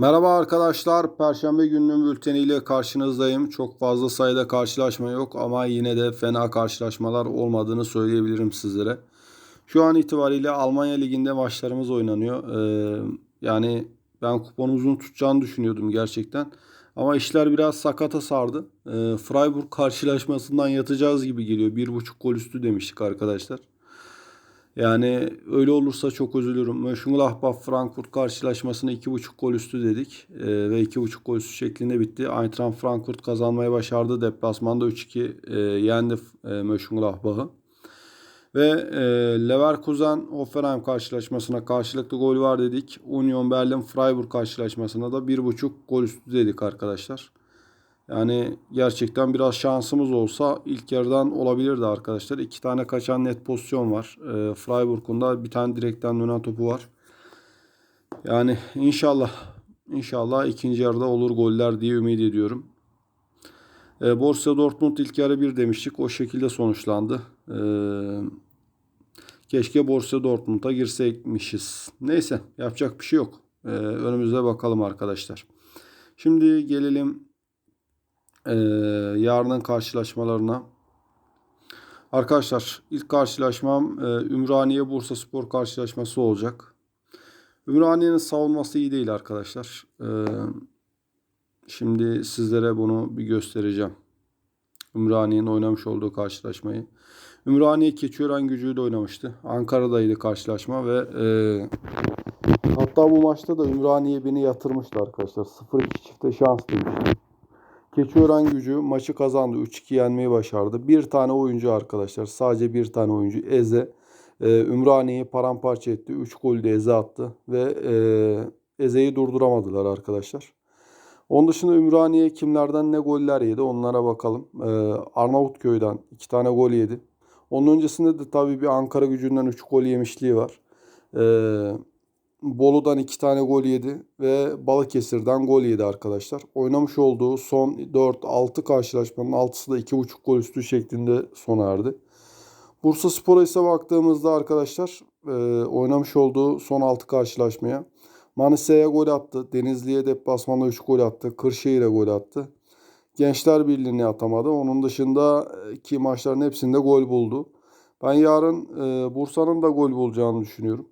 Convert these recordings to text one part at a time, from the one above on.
Merhaba arkadaşlar. Perşembe gününün bülteniyle karşınızdayım. Çok fazla sayıda karşılaşma yok ama yine de fena karşılaşmalar olmadığını söyleyebilirim sizlere. Şu an itibariyle Almanya Ligi'nde maçlarımız oynanıyor. Ee, yani ben kuponumuzun tutacağını düşünüyordum gerçekten. Ama işler biraz sakata sardı. Ee, Freiburg karşılaşmasından yatacağız gibi geliyor. Bir buçuk gol üstü demiştik arkadaşlar. Yani öyle olursa çok üzülürüm. Mönchengladbach Frankfurt karşılaşmasını 2.5 gol üstü dedik. E, ve 2.5 gol üstü şeklinde bitti. Eintracht Frankfurt kazanmayı başardı. Deplasmanda 3-2 e, yendi e, Mönchengladbach'ı. Ve e, Leverkusen Hoffenheim karşılaşmasına karşılıklı gol var dedik. Union Berlin Freiburg karşılaşmasına da 1.5 gol üstü dedik arkadaşlar. Yani gerçekten biraz şansımız olsa ilk yarıdan olabilirdi arkadaşlar. İki tane kaçan net pozisyon var. E, Freiburg'un da bir tane direkten dönen topu var. Yani inşallah inşallah ikinci yarıda olur goller diye ümit ediyorum. E, Borussia Dortmund ilk yarı bir demiştik. O şekilde sonuçlandı. E, keşke Borussia Dortmund'a girseymişiz. Neyse yapacak bir şey yok. E, önümüze bakalım arkadaşlar. Şimdi gelelim e, yarının karşılaşmalarına. Arkadaşlar ilk karşılaşmam e, Ümraniye Bursa Spor karşılaşması olacak. Ümraniye'nin savunması iyi değil arkadaşlar. E, şimdi sizlere bunu bir göstereceğim. Ümraniye'nin oynamış olduğu karşılaşmayı. Ümraniye Keçiören gücüyle oynamıştı. Ankara'daydı karşılaşma ve e, hatta bu maçta da Ümraniye beni yatırmıştı arkadaşlar. 0-2 çifte şans demiştim. Keçiören gücü maçı kazandı. 3-2 yenmeyi başardı. Bir tane oyuncu arkadaşlar. Sadece bir tane oyuncu. Eze. E, Ümraniye'yi paramparça etti. 3 gol de Eze attı. Ve e, Eze'yi durduramadılar arkadaşlar. Onun dışında Ümraniye kimlerden ne goller yedi onlara bakalım. E, Arnavutköy'den 2 tane gol yedi. Onun öncesinde de tabii bir Ankara gücünden 3 gol yemişliği var. Eee Bolu'dan 2 tane gol yedi ve Balıkesir'den gol yedi arkadaşlar. Oynamış olduğu son 4-6 karşılaşmanın 6'sı da 2.5 gol üstü şeklinde sona erdi. Bursa Spor'a ise baktığımızda arkadaşlar e, oynamış olduğu son 6 karşılaşmaya Manisa'ya gol attı. Denizli'ye deplasmanda 3 gol attı. Kırşehir'e gol attı. Gençler Birliği'ni atamadı. Onun dışında iki maçların hepsinde gol buldu. Ben yarın e, Bursa'nın da gol bulacağını düşünüyorum.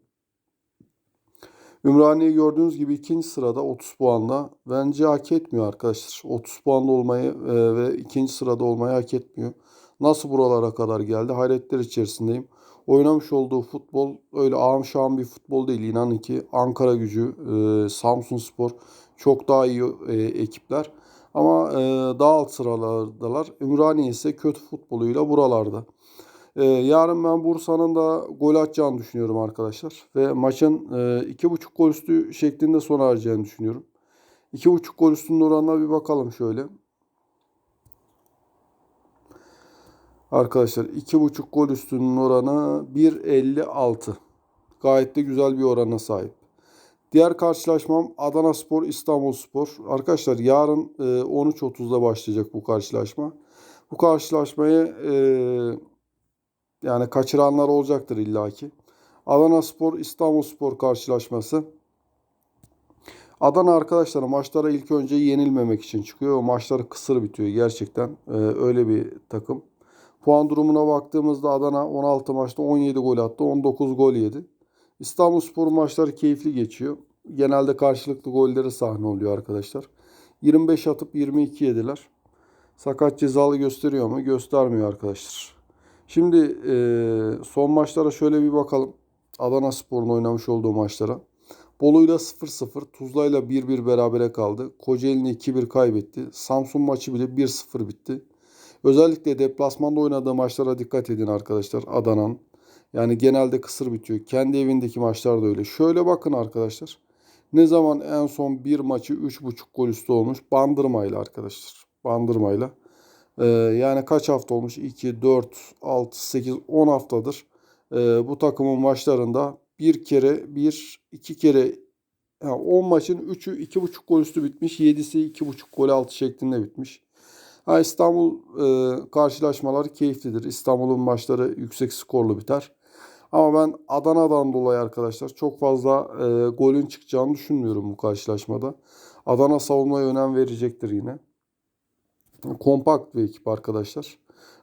Ümraniye gördüğünüz gibi ikinci sırada 30 puanla. Bence hak etmiyor arkadaşlar. 30 puanlı olmayı e, ve ikinci sırada olmayı hak etmiyor. Nasıl buralara kadar geldi? Hayretler içerisindeyim. Oynamış olduğu futbol öyle ağam şahım bir futbol değil. İnanın ki Ankara gücü, e, Samsun Spor çok daha iyi e, ekipler. Ama e, daha alt sıralardalar. Ümraniye ise kötü futboluyla buralarda. Ee, yarın ben Bursa'nın da gol atacağını düşünüyorum arkadaşlar. Ve maçın e, iki buçuk gol üstü şeklinde sona ereceğini düşünüyorum. İki buçuk gol üstünün oranına bir bakalım şöyle. Arkadaşlar iki buçuk gol üstünün oranı 1.56. Gayet de güzel bir orana sahip. Diğer karşılaşmam Adana Spor İstanbul Spor. Arkadaşlar yarın e, 13.30'da başlayacak bu karşılaşma. Bu karşılaşmayı e, yani kaçıranlar olacaktır illaki. Adana Spor İstanbul Spor karşılaşması. Adana arkadaşlar maçlara ilk önce yenilmemek için çıkıyor. O maçları kısır bitiyor gerçekten. Ee, öyle bir takım. Puan durumuna baktığımızda Adana 16 maçta 17 gol attı. 19 gol yedi. İstanbul Spor maçları keyifli geçiyor. Genelde karşılıklı golleri sahne oluyor arkadaşlar. 25 atıp 22 yediler. Sakat cezalı gösteriyor mu? Göstermiyor arkadaşlar. Şimdi e, son maçlara şöyle bir bakalım. Adana Spor'un oynamış olduğu maçlara. Bolu'yla 0-0, Tuzla'yla 1-1 berabere kaldı. Kocaeli'ni 2-1 kaybetti. Samsun maçı bile 1-0 bitti. Özellikle deplasmanda oynadığı maçlara dikkat edin arkadaşlar Adana'nın. Yani genelde kısır bitiyor. Kendi evindeki maçlar da öyle. Şöyle bakın arkadaşlar. Ne zaman en son bir maçı 3.5 gol üstü olmuş? Bandırmayla arkadaşlar. Bandırmayla. Ee, yani kaç hafta olmuş? 2, 4, 6, 8, 10 haftadır. Ee, bu takımın maçlarında bir kere, bir, iki kere yani 10 maçın 3'ü 2,5 gol üstü bitmiş. 7'si 2,5 gol altı şeklinde bitmiş. Ha, İstanbul e, karşılaşmaları keyiflidir. İstanbul'un maçları yüksek skorlu biter. Ama ben Adana'dan dolayı arkadaşlar çok fazla e, golün çıkacağını düşünmüyorum bu karşılaşmada. Adana savunmaya önem verecektir yine. Kompakt bir ekip arkadaşlar.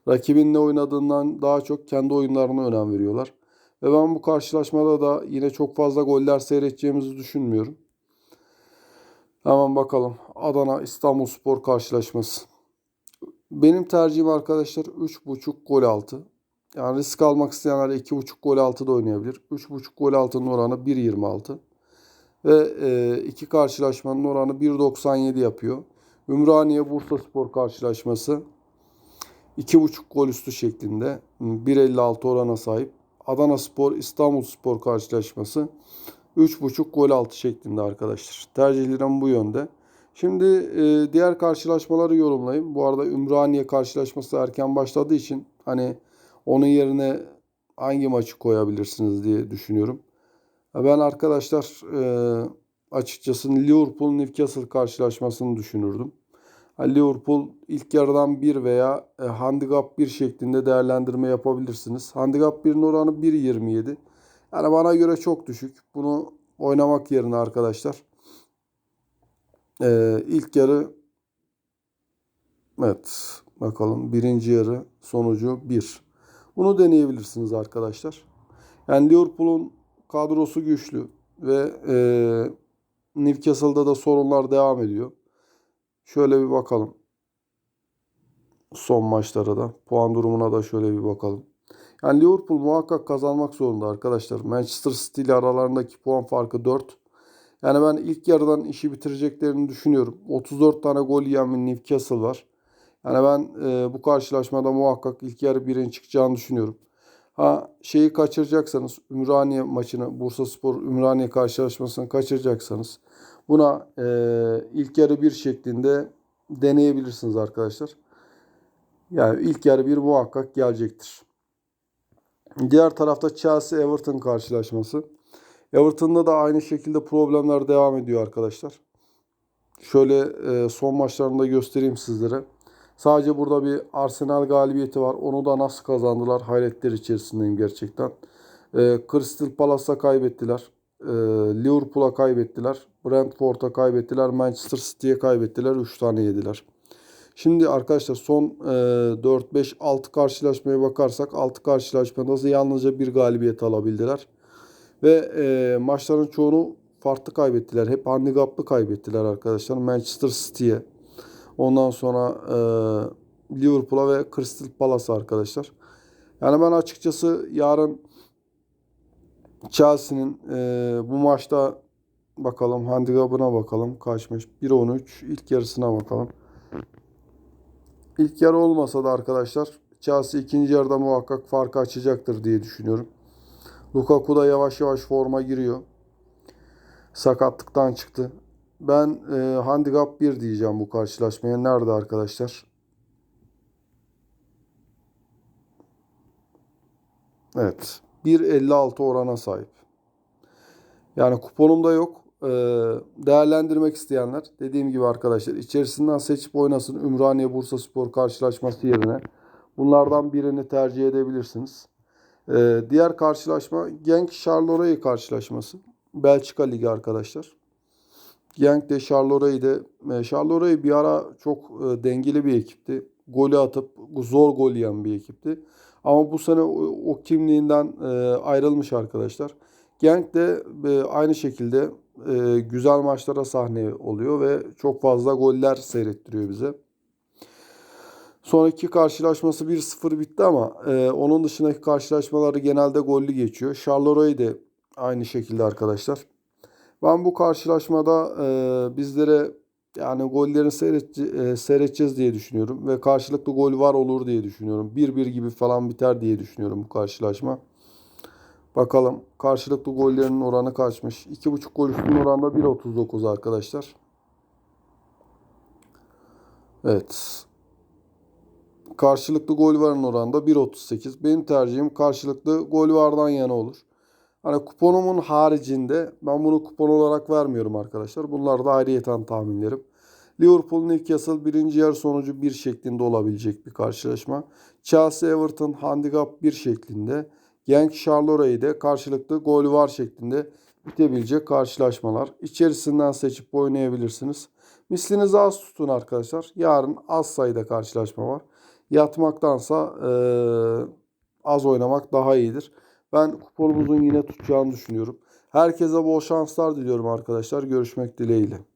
Rakibin ne oynadığından daha çok kendi oyunlarına önem veriyorlar. Ve ben bu karşılaşmada da yine çok fazla goller seyredeceğimizi düşünmüyorum. Hemen bakalım. Adana İstanbulspor karşılaşması. Benim tercihim arkadaşlar 3.5 gol altı. Yani risk almak isteyenler 2.5 gol altı da oynayabilir. 3.5 gol altının oranı 1.26. Ve e, iki karşılaşmanın oranı 1.97 yapıyor. Ümraniye Bursa Spor karşılaşması 2.5 gol üstü şeklinde 1.56 orana sahip. Adana Spor İstanbul Spor karşılaşması 3.5 gol altı şeklinde arkadaşlar. Tercihlerim bu yönde. Şimdi e, diğer karşılaşmaları yorumlayayım. Bu arada Ümraniye karşılaşması erken başladığı için hani onun yerine hangi maçı koyabilirsiniz diye düşünüyorum. Ben arkadaşlar e, açıkçası Liverpool Newcastle karşılaşmasını düşünürdüm. Liverpool ilk yarıdan 1 veya e, handikap 1 şeklinde değerlendirme yapabilirsiniz. Handikap 1'in oranı 1.27. Yani bana göre çok düşük. Bunu oynamak yerine arkadaşlar e, ilk yarı evet bakalım birinci yarı sonucu 1. Bunu deneyebilirsiniz arkadaşlar. Yani Liverpool'un kadrosu güçlü ve e, Newcastle'da da sorunlar devam ediyor. Şöyle bir bakalım. Son maçlara da. Puan durumuna da şöyle bir bakalım. Yani Liverpool muhakkak kazanmak zorunda arkadaşlar. Manchester City ile aralarındaki puan farkı 4. Yani ben ilk yarıdan işi bitireceklerini düşünüyorum. 34 tane gol yiyen bir Newcastle var. Yani ben e, bu karşılaşmada muhakkak ilk yarı birin çıkacağını düşünüyorum. Ha şeyi kaçıracaksanız Ümraniye maçını Bursa Spor Ümraniye karşılaşmasını kaçıracaksanız buna e, ilk yarı bir şeklinde deneyebilirsiniz arkadaşlar. Yani ilk yarı bir muhakkak gelecektir. Diğer tarafta Chelsea Everton karşılaşması. Everton'da da aynı şekilde problemler devam ediyor arkadaşlar. Şöyle e, son maçlarında göstereyim sizlere. Sadece burada bir Arsenal galibiyeti var. Onu da nasıl kazandılar hayretler içerisindeyim gerçekten. E, Crystal Palace'a kaybettiler. E, Liverpool'a kaybettiler. Brentford'a kaybettiler. Manchester City'ye kaybettiler. 3 tane yediler. Şimdi arkadaşlar son e, 4, 5, 6 karşılaşmaya bakarsak 6 karşılaşmada yalnızca bir galibiyet alabildiler. Ve e, maçların çoğunu farklı kaybettiler. Hep handikaplı kaybettiler arkadaşlar. Manchester City'ye. Ondan sonra e, Liverpool'a ve Crystal Palace arkadaşlar. Yani ben açıkçası yarın Chelsea'nin e, bu maçta bakalım handikapına bakalım. Kaçmış? 1-13. İlk yarısına bakalım. İlk yarı olmasa da arkadaşlar Chelsea ikinci yarıda muhakkak farkı açacaktır diye düşünüyorum. Lukaku da yavaş yavaş forma giriyor. Sakatlıktan çıktı. Ben e, handikap 1 diyeceğim bu karşılaşmaya. Nerede arkadaşlar? Evet. 1.56 orana sahip. Yani kuponumda yok. Ee, değerlendirmek isteyenler dediğim gibi arkadaşlar içerisinden seçip oynasın Ümraniye Bursa Spor karşılaşması yerine. Bunlardan birini tercih edebilirsiniz. Ee, diğer karşılaşma Genk Charleroi karşılaşması. Belçika Ligi arkadaşlar. Genk de Charleroi de e, Charleroi bir ara çok e, dengeli bir ekipti. Golü atıp zor gol yiyen bir ekipti. Ama bu sene o, kimliğinden e, ayrılmış arkadaşlar. Genk de aynı şekilde güzel maçlara sahne oluyor ve çok fazla goller seyrettiriyor bize. Son iki karşılaşması 1-0 bitti ama onun dışındaki karşılaşmaları genelde gollü geçiyor. Charleroi de aynı şekilde arkadaşlar. Ben bu karşılaşmada e, bizlere yani gollerini seyret, e, seyredeceğiz diye düşünüyorum. Ve karşılıklı gol var olur diye düşünüyorum. 1-1 gibi falan biter diye düşünüyorum bu karşılaşma. Bakalım karşılıklı gollerinin oranı kaçmış. 2.5 gol üstün oranda 1.39 arkadaşlar. Evet. Karşılıklı gol varın oranda 1.38. Benim tercihim karşılıklı gol vardan yana olur. Hani kuponumun haricinde ben bunu kupon olarak vermiyorum arkadaşlar. Bunlar da ayrıyeten tahminlerim. Liverpool Newcastle birinci yarı sonucu 1 şeklinde olabilecek bir karşılaşma. Chelsea Everton handikap 1 şeklinde. Genk Charleroi de karşılıklı gol var şeklinde bitebilecek karşılaşmalar. İçerisinden seçip oynayabilirsiniz. Mislinizi az tutun arkadaşlar. Yarın az sayıda karşılaşma var. Yatmaktansa eee, az oynamak daha iyidir. Ben kuponumuzun yine tutacağını düşünüyorum. Herkese bol şanslar diliyorum arkadaşlar. Görüşmek dileğiyle.